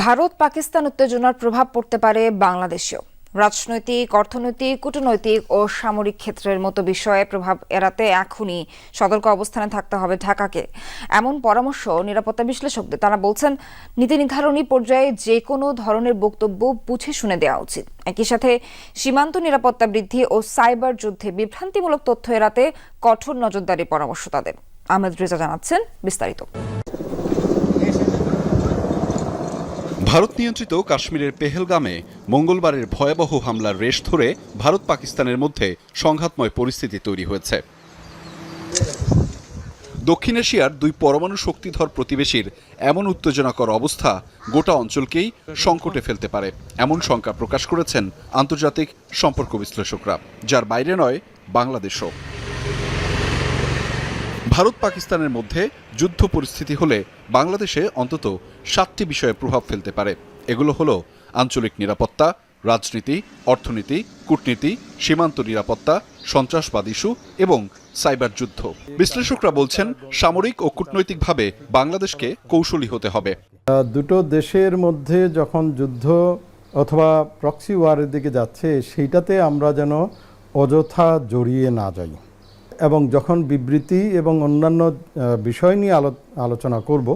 ভারত পাকিস্তান উত্তেজনার প্রভাব পড়তে পারে বাংলাদেশেও। রাজনৈতিক, অর্থনৈতিক, কূটনৈতিক ও সামরিক ক্ষেত্রের মতো বিষয়ে প্রভাব এড়াতে এখনই সতর্ক অবস্থানে থাকতে হবে ঢাকাকে। এমন পরামর্শ নিরাপত্তা বিশ্লেষকদের। তারা বলছেন, নীতি নির্ধারণী পর্যায়ে যে কোনো ধরনের বক্তব্য বুঝে শুনে দেওয়া উচিত। একই সাথে সীমান্ত নিরাপত্তা বৃদ্ধি ও সাইবার যুদ্ধে বিভ্রান্তিমূলক তথ্য এড়াতে কঠোর নজরদারি পরামর্শ তাদের। আহমেদ রেজা জানাচ্ছেন বিস্তারিত। ভারত নিয়ন্ত্রিত কাশ্মীরের পেহেলগামে মঙ্গলবারের ভয়াবহ হামলার রেশ ধরে ভারত পাকিস্তানের মধ্যে সংঘাতময় পরিস্থিতি তৈরি হয়েছে। দক্ষিণ এশিয়ার দুই পরমাণু শক্তিধর প্রতিবেশীর এমন উত্তেজনাকর অবস্থা গোটা অঞ্চলকেই সংকটে ফেলতে পারে, এমন শঙ্কা প্রকাশ করেছেন আন্তর্জাতিক সম্পর্ক বিশ্লেষকরা, যার বাইরে নয় বাংলাদেশও। ভারত পাকিস্তানের মধ্যে যুদ্ধ পরিস্থিতি হলে বাংলাদেশে অন্তত সাতটি বিষয়ে প্রভাব ফেলতে পারে। এগুলো হলো আঞ্চলিক নিরাপত্তা, রাজনীতি, অর্থনীতি, কূটনীতি, সীমান্ত নিরাপত্তা, সন্ত্রাসবাদ ইস্যু এবং সাইবার যুদ্ধ। বিশ্লেষকরা বলছেন, সামরিক ও কূটনৈতিকভাবে বাংলাদেশকে কৌশলী হতে হবে। দুটো দেশের মধ্যে যখন যুদ্ধ অথবা প্রক্সি ওয়ারের দিকে যাচ্ছে, সেইটাতে আমরা যেন অযথা জড়িয়ে না যাই। এবং যখন বিবৃতি এবং অন্যান্য বিষয় নিয়ে আলো, আলোচনা করব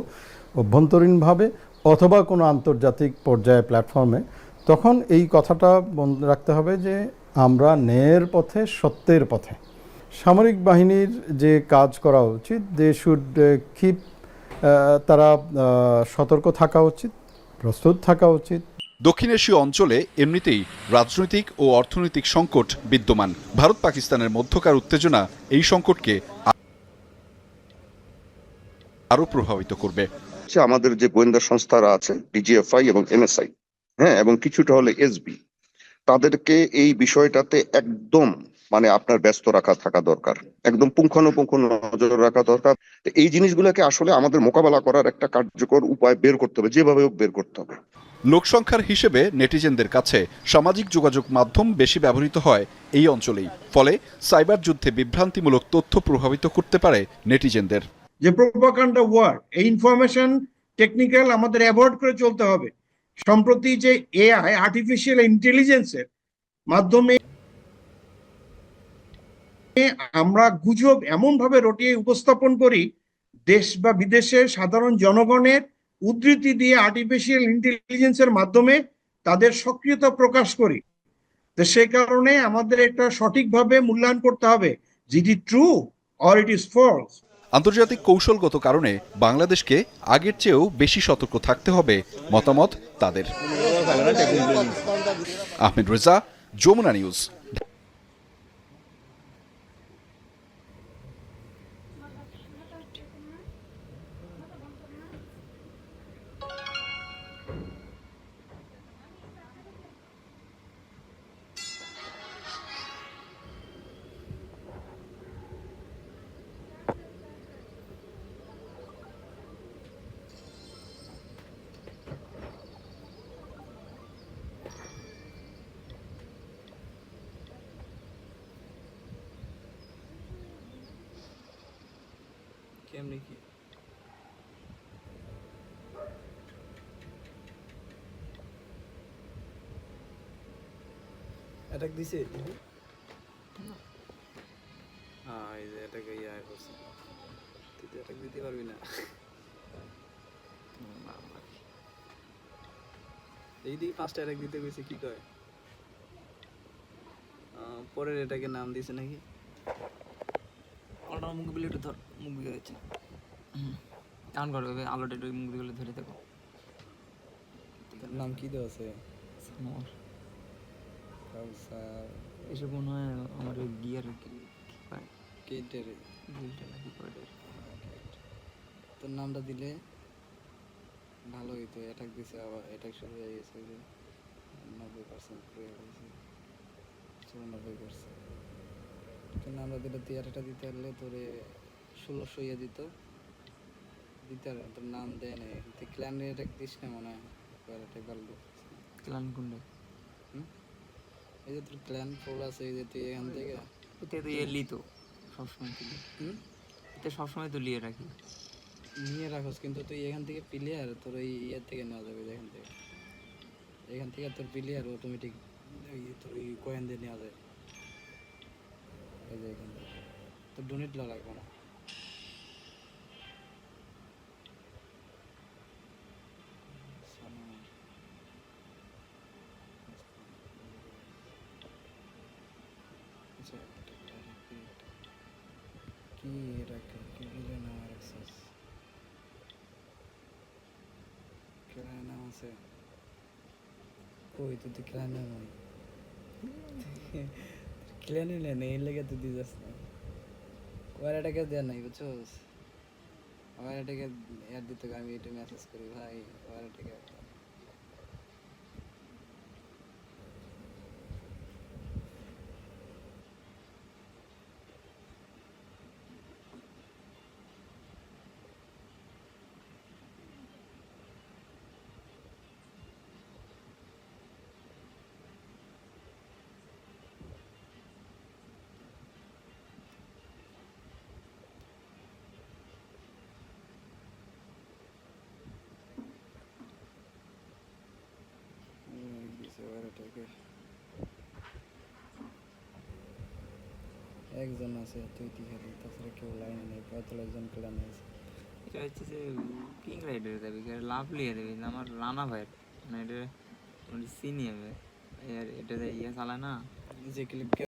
অভ্যন্তরীণভাবে অথবা কোনো আন্তর্জাতিক পর্যায়ে প্ল্যাটফর্মে, তখন এই কথাটা মনে রাখতে হবে যে আমরা ন্যায়ের পথে, সত্যের পথে। সামরিক বাহিনীর যে কাজ করা উচিত, দে শুড কিপ তারা সতর্ক থাকা উচিত, প্রস্তুত থাকা উচিত দক্ষিণ এশীয় অঞ্চলে এমনিতেই রাজনৈতিক ও অর্থনৈতিক সংকট বিদ্যমান। ভারত পাকিস্তানের মধ্যকার উত্তেজনা এই সংকটকে আরও প্রভাবিত করবে। আমাদের যে গোয়েন্দা সংস্থারা আছে ডিজিএফআই এবং এমএসআই হ্যাঁ এবং কিছুটা হলে এসবি তাদেরকে এই বিষয়টাতে একদম মানে আপনার ব্যস্ত রাখা থাকা দরকার। একদম পুঙ্খানুপুঙ্খ নজর রাখা দরকার। এই জিনিসগুলোকে আসলে আমাদের মোকাবেলা করার একটা কার্যকর উপায় বের করতে হবে যেভাবে হোক বের করতে হবে। লোকসংখ্যার হিসেবে নেটিজেনদের কাছে সামাজিক যোগাযোগ মাধ্যম বেশি ব্যবহৃত হয় এই অঞ্চলেই। ফলে সাইবার যুদ্ধে বিভ্রান্তিমূলক তথ্য প্রভাবিত করতে পারে নেটিজেনদের। যে প্রোপাকান্ডা ওয়ার্ড এই ইনফরমেশন টেকনিক্যাল আমাদের অ্যাভয়েড করে চলতে হবে। সম্প্রতি যে এআই আর্টিফিশিয়াল ইন্টেলিজেন্সের মাধ্যমে আমরা গুজব এমন ভাবে রটিয়ে উপস্থাপন করি, দেশ বা বিদেশের সাধারণ জনগণের উদ্ধৃতি দিয়ে আর্টিফিশিয়াল ইন্টেলিজেন্সের মাধ্যমে তাদের সক্রিয়তা প্রকাশ করি। তো সেই কারণে আমাদের এটা সঠিকভাবে মূল্যায়ন করতে হবে GD true or it is false আন্তর্জাতিক কৌশলগত কারণে বাংলাদেশকে আগের চেয়েও বেশি সতর্ক থাকতে হবে মতামত তাদের। আহমেদ রেজা, যমুনা নিউজ। কেমনি কি? অ্যাটাক দিছে? হ্যাঁ এই যে এটাকে ইয়া করছে। তুই তো অ্যাটাক দিতে পারবি না। এই দিকে ফার্স্ট অ্যাটাক দিতে গেছে কি কয়? পরের এটাকে নাম দিছে নাকি? ওটা মুখ বিলে একটু ধর মুখ বিলে গেছে অন করো আলোটা একটু মুখ বিলে ধরে দেখো। নাম কি দেওয়া আছে? এসব মনে হয় আমার ওই গিয়ার কেটের নাকি কয়টা তোর নামটা দিলে ভালো হইতো অ্যাটাক দিছে আবার অ্যাটাক শুরু হয়ে গেছে যে নব্বই পার্সেন্ট হয়ে গেছে চুরানব্বই পার্সেন্ট তোর নামটা দিলে তুই অ্যাটাকটা দিতে পারলে তোরে ষোলোশো ইয়ে দিত। দিতে পারবে তোর নাম দেয় নাই। তুই ক্ল্যান অ্যাটাক দিস না মনে হয় ভালো দিস ক্লান কোনটা? এই যে তোর ক্ল্যান ফুল আছে এই যে তুই এখান থেকে। এতে তো ইয়ে লি তো সবসময় তুলি হুম? এতে সবসময় তো লিয়ে রাখি। নিয়ে রাখোস কিন্তু তুই এখান থেকে প্লেয়ার তোর ওই ইয়ের থেকে নেওয়া যাবে যেখান থেকে। এখান থেকে তোর প্লেয়ার অটোমেটিক তোর ওই কয়েন দিয়ে নেওয়া যায় এই যে এখান থেকে তোর ডোনেট লাগবে না। কি এটা কি না রাখছিস খেলায় নাম আছে। কই তো খেলায় নাম খেলে নিলে নেই লেগে তুই দিয়ে যাস না ওয়ারাটাকে দেওয়ার নাই বুঝছোস ওয়ারাটাকে অ্যাড দিতে আমি এটা মেসেজ করি ভাই ওয়ারাটাকে দিছে ওয়ারাটাকে একজন আছে তুই খালি তাছাড়া কেউ লাইনে নেই পঁয়তাল্লিশ জন খেলানো আছে। এটা হচ্ছে যে কিং রাইডার দেবে লাভ লিয়ে দেবে আমার রানা ভাইয়ের মানে এটা সিনিয়র হবে এটা ইয়ে চালায় না। যে ক্লিক